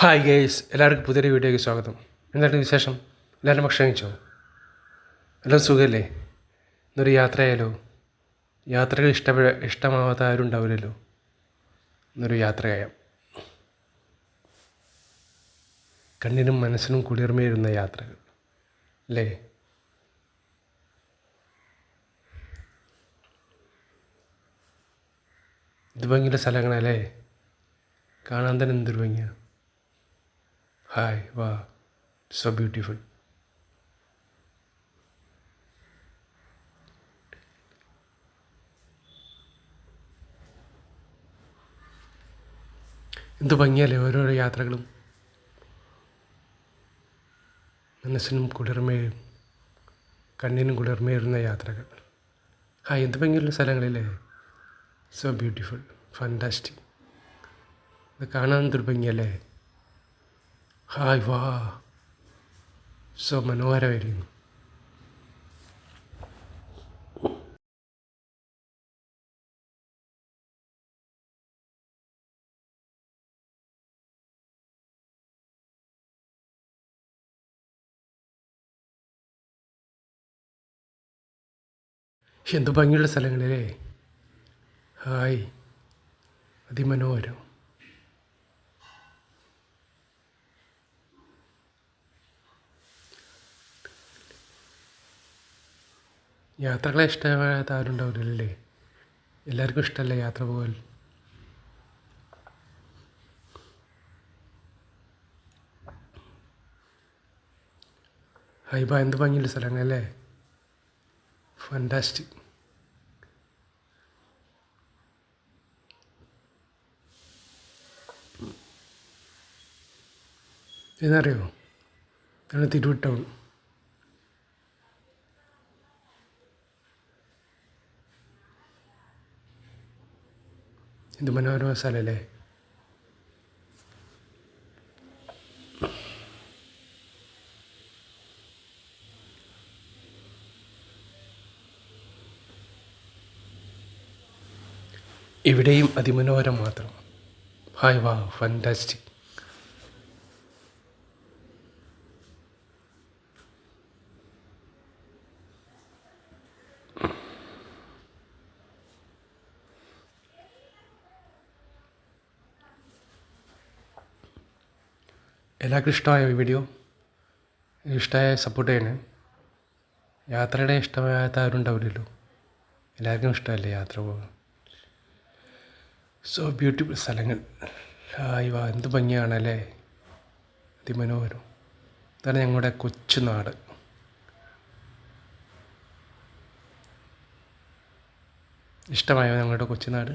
Hi guys എല്ലാവർക്കും പുതിയൊരു വീഡിയോയ്ക്ക് സ്വാഗതം. എന്താണ് വിശേഷം? എല്ലാവരും ഭക്ഷണം കഴിച്ചോ? എല്ലാം സുഖമല്ലേ ഇന്നൊരു യാത്രയായാലോ? യാത്രകൾ ഇഷ്ടപ്പെട ഇഷ്ടമാവാത്ത ആരും ഉണ്ടാവില്ലല്ലോ ഇന്നൊരു യാത്രയായാം. കണ്ണിനും മനസ്സിനും കുളിർമയിരുന്ന യാത്രകൾ. അല്ലേ? ഇത് ഭംഗിയുള്ള സ്ഥലങ്ങളല്ലേ? കാണാൻ തന്നെ എന്തൊരു ഭംഗിയാണ് ഹായ് വാ സോ ബ്യൂട്ടിഫുൾ എന്ത് ഭംഗിയല്ലേ ഓരോരോ യാത്രകളും. മനസ്സിനും കുളിർമയും കണ്ണിനും കുളിർമയേറുന്ന യാത്രകൾ. ആ എന്ത് ഭംഗിയുള്ള സ്ഥലങ്ങളില്ലേ? സോ ബ്യൂട്ടിഫുൾ ഫാന്റാസ്റ്റിക് ഇത് കാണാൻ എന്തൊരു ഭംഗിയല്ലേ? ഹായ് വാ. സോ മനോഹരമായിരിക്കുന്നു എന്ത് ഭംഗിയുള്ള സ്ഥലങ്ങളില്ലേ? ഹായ്. അതിമനോഹരം. യാത്രകളെ ഇഷ്ടമാകാത്ത ആരുണ്ടാവില്ലല്ലേ എല്ലാവർക്കും ഇഷ്ടമല്ലേ യാത്ര പോകാൻ? ഹൈബ എന്ത് ഭംഗിയുള്ള സ്ഥലങ്ങളല്ലേ? ഫണ്ടാസ്റ്റിക് എന്നറിയോ ഇതാണ് തിരുവ ഇത് മനോഹരമായ സ്ഥലമല്ലേ? ഇവിടെയും അതിമനോഹരം മാത്രം. ഹായ് വാ ഫാന്റാസ്റ്റിക് എല്ലാവർക്കും ഇഷ്ടമായ ഈ വീഡിയോ ഇഷ്ടമായ സപ്പോർട്ട് ചെയ്യണേ. യാത്രയുടെ ഇഷ്ടമാകാത്ത ആരും ഉണ്ടാവില്ലല്ലോ എല്ലാവർക്കും ഇഷ്ടമല്ലേ യാത്ര പോകാൻ? സോ ബ്യൂട്ടിഫുൾ സ്ഥലങ്ങൾ. ഹായ് വാ എന്ത് ഭംഗിയാണല്ലേ അതിമനോഹരം. ഇതാണ് ഞങ്ങളുടെ കൊച്ചു നാട്. ഇഷ്ടമായോ ഞങ്ങളുടെ കൊച്ചുനാട്